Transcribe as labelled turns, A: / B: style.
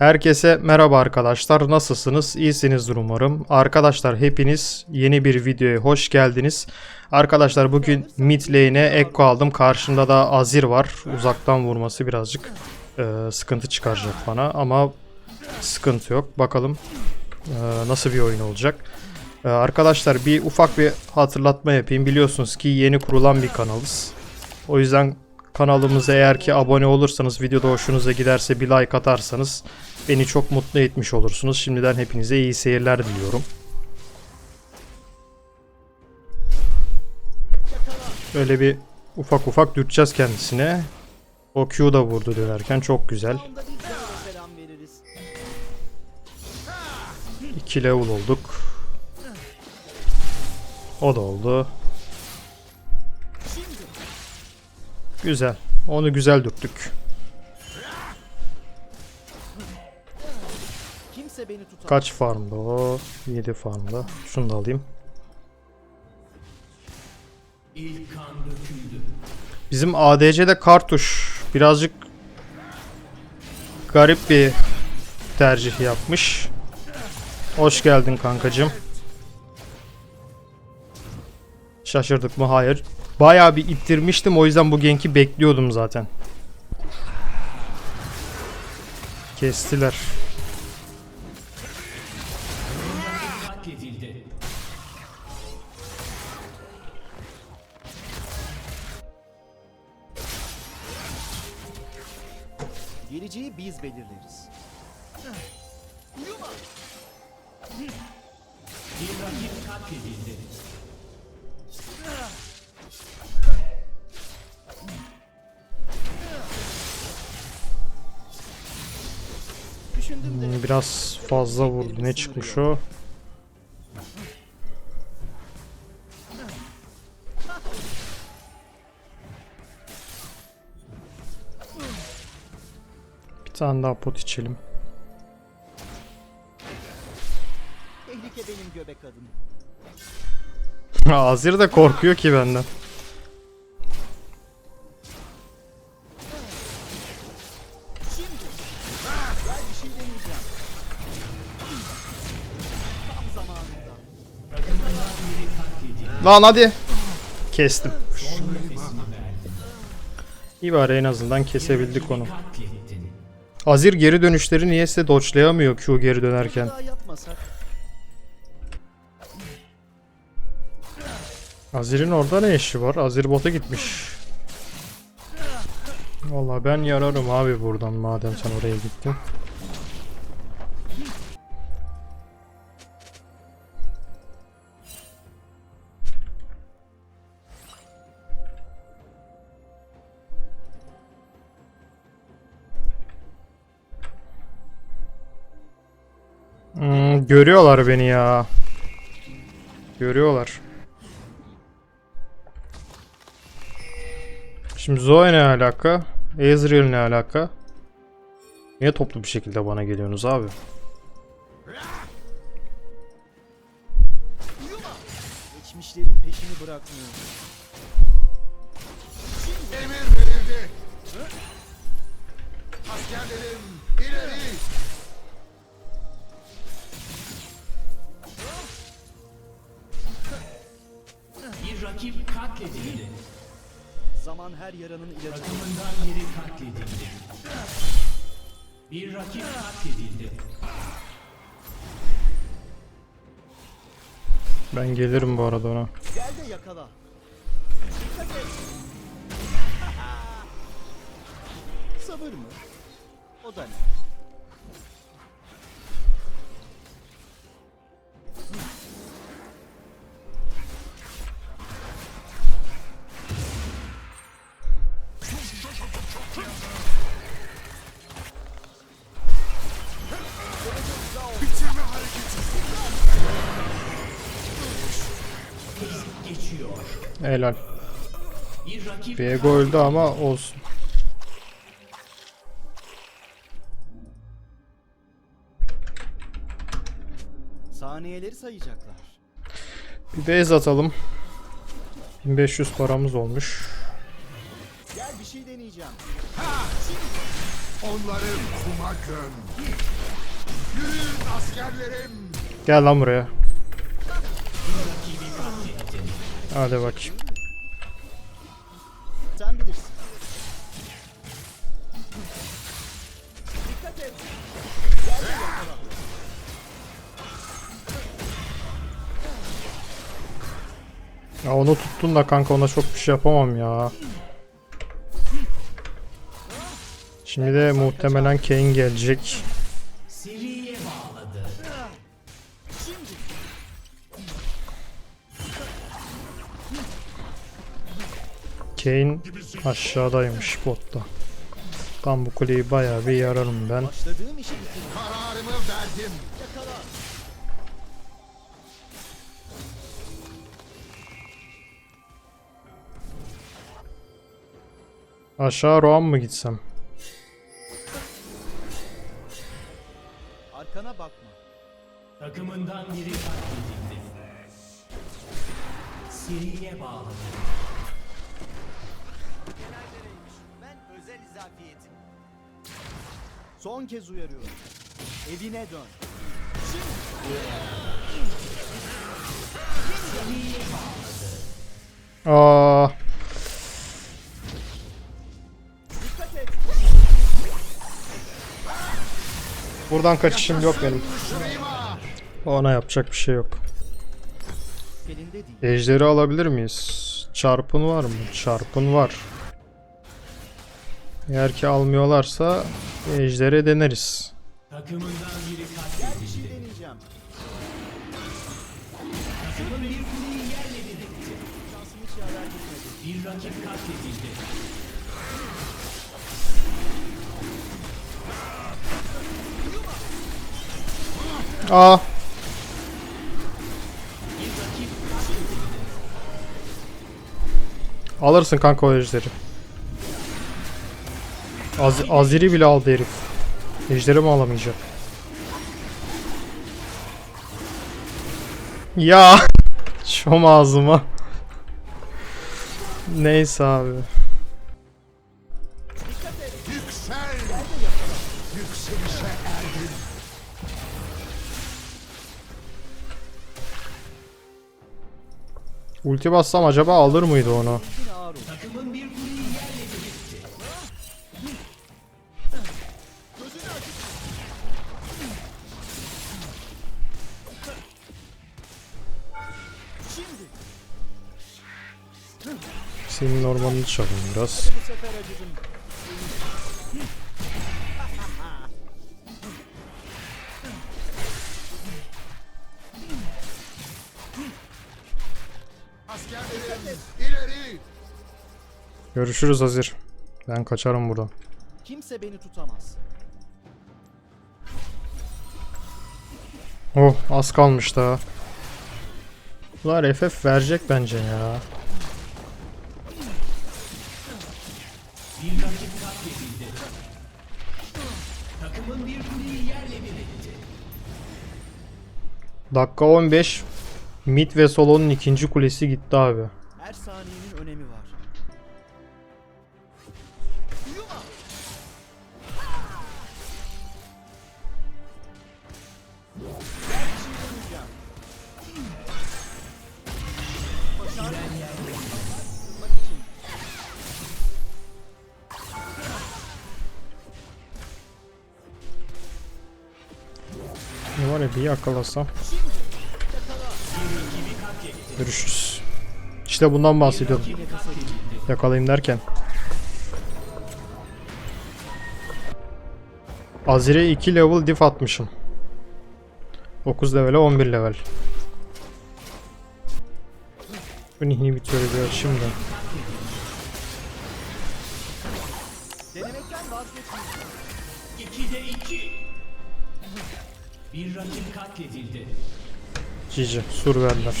A: Herkese merhaba arkadaşlar. Nasılsınız? İyisinizdir umarım. Arkadaşlar hepiniz yeni bir videoya hoş geldiniz. Arkadaşlar bugün mid lane'e Ekko aldım. Karşımda da Azir var. Uzaktan vurması birazcık e, sıkıntı çıkaracak bana ama sıkıntı yok. Bakalım e, nasıl bir oyun olacak. E, arkadaşlar bir ufak bir hatırlatma yapayım. Biliyorsunuz ki yeni kurulan bir kanalız. O yüzden kanalımıza eğer ki abone olursanız videoda hoşunuza giderse bir like atarsanız beni çok mutlu etmiş olursunuz. Şimdiden hepinize iyi seyirler diliyorum. Böyle bir ufak ufak dürteceğiz kendisine. O Q da vurdu dönerken çok güzel.
B: Onda biz de ona selam veririz.
A: 2 level olduk. O da oldu. Güzel. Onu güzel dürttük.
B: Kimse beni tutamaz.
A: Kaç farmda o? 7 farmda. Şunu da alayım. Bizim ADC'de kartuş birazcık garip bir tercih yapmış. Hoş geldin kankacım. Şaşırdık mı? Hayır. Bayağı bir ittirmiştim o yüzden bu genki bekliyordum zaten. Kestiler.
B: Geleceği biz belirleriz. Düşündüm de
A: Hmm, Biraz fazla vurdu. Ne çıkmış o? Tane daha pot içelim.
B: tehlike benim göbek adım.
A: Azir de korkuyor ki benden.
B: Şey.
A: Lan hadi. Kestim. İyi bari en azından kesebildik onu. Azir geri dönüşleri niyeyse dodge'layamıyor Q geri dönerken. Azir'in orada ne işi var? Azir bota gitmiş. Vallahi ben yararım abi buradan madem sen oraya gittin. Görüyorlar beni ya. Görüyorlar. Şimdi Zoe ne alaka? Ezreal ne alaka? Niye toplu bir şekilde bana geliyorsunuz abi?
B: Geçmişlerin peşini bırakmıyor.
C: Emir verildi. Askerlerim ileri.
D: Katledildi.
B: Zaman her yaranın ilacı.
D: Takımından biri katledildi. Bir rakip katledildi.
A: Ben gelirim bu arada ona.
B: Gel de yakala. Dikkat et. Sabır mı? O da ne?
A: Helal.
D: Bir rakip
A: Viego öldü ama olsun.
B: Saniyeleri sayacaklar.
A: Bir base atalım. 1500 paramız olmuş.
B: Gel bir şey deneyeceğim.
C: Onları kuma göm. Yürüyün askerlerim.
A: Gel lan buraya. Hadi bakayım.
B: Sen bilirsin. Dikkat et.
A: Ya onu tuttun da kanka ona çok bir şey yapamam ya. Şimdi de muhtemelen Kane gelecek. Kane aşağıdaymış botta. Ben bu kuleyi bayağı bir yararım ben.
B: Başladığım işi bitirdim.
C: Kararımı verdim.
B: Yakala.
A: Aşağı Roam mı gitsem?
B: Arkana bakma.
D: Takımından biri katledildi.
B: Ben özel izafiyetim. Son kez uyarıyorum. Evine dön.
A: Aa, buradan kaçışım yok benim. Ona yapacak bir şey yok. Ejderi alabilir miyiz? Çarpın var mı? Çarpın var. Eğer ki almıyorlarsa ejderi deneriz.
D: Takımından biri
B: şey
D: katledildi.
B: deneyeceğim.
D: Takımın bir kuleyi yerle bir etti.
B: Şansım hiç yaver gitmedi.
D: Bir rakip katledildi.
A: Aa, alırsın kanka o ejderi. Az Aziri bile aldı herif. Ejderi mi alamayacak? Ya şom ağzıma. Neyse abi. Ulti bassam acaba alır mıydı onu? Senin ormanını çalayım biraz. Görüşürüz Azir. Ben kaçarım buradan.
B: Kimse beni tutamaz.
A: Oh az kalmış daha. Bunlar FF verecek bence ya.
D: Takımın bir kuleyi yerle bir etti.
A: Dakika 15. Mid ve Solo'nun ikinci kulesi gitti abi.
B: Her saniyenin önemi var.
A: Ya bir yakalasam.
B: Şimdi. Yakala.
A: Görüşürüz. İşte bundan
D: katledildi.
A: Yakalayayım derken. Azir'e 2 level diff atmışım. 9 level'e 11 level. Bu inhibitörü bir açayım da.
B: Denemekten vazgeçmeyeceğim.
D: İkide iki. Bir rakip katledildi.
A: GG. Sur verdiler.